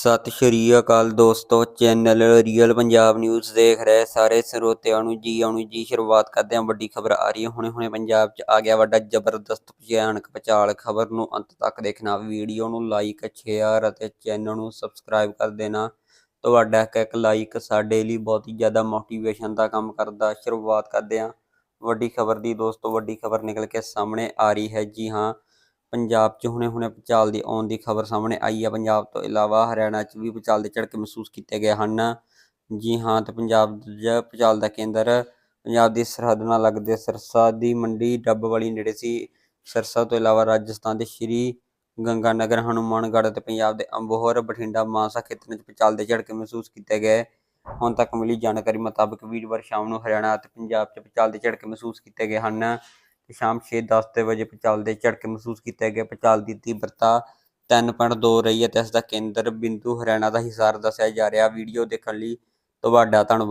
ਸਤਿ ਸ਼੍ਰੀ ਅਕਾਲ ਦੋਸਤੋ, channel real Punjab news ਦੇਖ ਰਹੇ ਸਾਰੇ ਸਰੋਤਿਆਂ ਨੂੰ ਜੀ, ਆਉਣੀ ਜੀ, ਸ਼ੁਰੂਆਤ ਕਰਦੇ ਹਾਂ ਵੱਡੀ ਖਬਰ ਆ ਰਹੀ ਹੈ। ਹੁਣੇ ਹੁਣੇ ਪੰਜਾਬ 'ਚ ਆ ਗਿਆ ਵੱਡਾ ਜ਼ਬਰਦਸਤ ਭਿਆਨਕ ਭਚਾਲ ਖਬਰ ਨੂੰ ਅੰਤ ਤੱਕ ਦੇਖਣਾ। ਵੀਡੀਓ ਨੂੰ ਲਾਈਕ ਸ਼ੇਅਰ ਅਤੇ ਚੈਨਲ ਨੂੰ ਸਬਸਕ੍ਰਾਈਬ ਕਰ ਦੇਣਾ। ਤੁਹਾਡਾ ਇੱਕ ਇੱਕ ਲਾਈਕ ਸਾਡੇ ਲਈ ਬਹੁਤ ਹੀ ਜ਼ਿਆਦਾ ਮੋਟੀਵੇਸ਼ਨ ਦਾ ਕੰਮ ਕਰਦਾ। ਸ਼ੁਰੂਆਤ ਕਰਦੇ ਹਾਂ ਵੱਡੀ ਖਬਰ ਦੀ। ਦੋਸਤੋ, ਵੱਡੀ ਖਬਰ ਨਿਕਲ ਕੇ ਸਾਹਮਣੇ ਆ ਰਹੀ ਹੈ। ਜੀ ਹਾਂ ਪੰਜਾਬ 'ਚ ਹੁਣੇ-ਹੁਣੇ ਭੂਚਾਲ ਦੀ ਆਉਣ ਦੀ ਖਬਰ ਸਾਹਮਣੇ ਆਈ ਹੈ ਪੰਜਾਬ ਤੋਂ ਇਲਾਵਾ ਹਰਿਆਣਾ 'ਚ ਵੀ ਭੂਚਾਲ ਦੇ ਝਟਕੇ ਮਹਿਸੂਸ ਕੀਤੇ ਗਏ ਹਨ। ਜੀ ਹਾਂ, ਤੇ ਪੰਜਾਬ ਦਾ ਭੂਚਾਲ ਦਾ ਕੇਂਦਰ ਪੰਜਾਬ ਦੀ ਸਰਹੱਦ ਨਾਲ ਲੱਗਦੇ ਸਰਸਾ ਦੀ ਮੰਡੀ ਡੱਬ ਵਾਲੀ ਨੇੜੇ ਸੀ। ਸਰਸਾ ਤੋਂ ਇਲਾਵਾ ਰਾਜਸਥਾਨ ਦੇ ਸ਼੍ਰੀ ਗੰਗਾਨਗਰ, ਹਨੂਮਾਨਗੜ੍ਹ ਅਤੇ ਪੰਜਾਬ ਦੇ ਅੰਬੋਹਰ, ਬਠਿੰਡਾ, ਮਾਨਸਾ ਖੇਤਰਾਂ 'ਚ ਭੂਚਾਲ ਦੇ ਝਟਕੇ ਮਹਿਸੂਸ ਕੀਤੇ ਗਏ। ਹੁਣ ਤੱਕ ਮਿਲੀ ਜਾਣਕਾਰੀ ਮੁਤਾਬਕ ਵੀਰਵਾਰ ਸ਼ਾਮ ਨੂੰ ਹਰਿਆਣਾ ਅਤੇ ਪੰਜਾਬ 'ਚ ਭੂਚਾਲ ਦੇ ਝਟਕੇ ਮਹਿਸੂਸ ਕੀਤੇ ਗਏ ਹਨ। ਸ਼ਾਮ 6:10 ਦੇ ਵਜੇ ਭੂਚਾਲ ਦੇ ਝਟਕੇ ਮਹਿਸੂਸ ਕੀਤੇ ਗਏ। ਭੂਚਾਲ ਦੀ ਤੀਬਰਤਾ 3.2 ਰਹੀ ਹੈ ਤੇ ਇਸ ਦਾ ਕੇਂਦਰ ਬਿੰਦੂ ਹਰਿਆਣਾ ਦਾ ਹਿਸਾਰ ਦੱਸਿਆ ਜਾ ਰਿਹਾ। ਵੀਡੀਓ ਦੇਖਣ ਲਈ ਤੁਹਾਡਾ ਧੰਨਵਾਦ।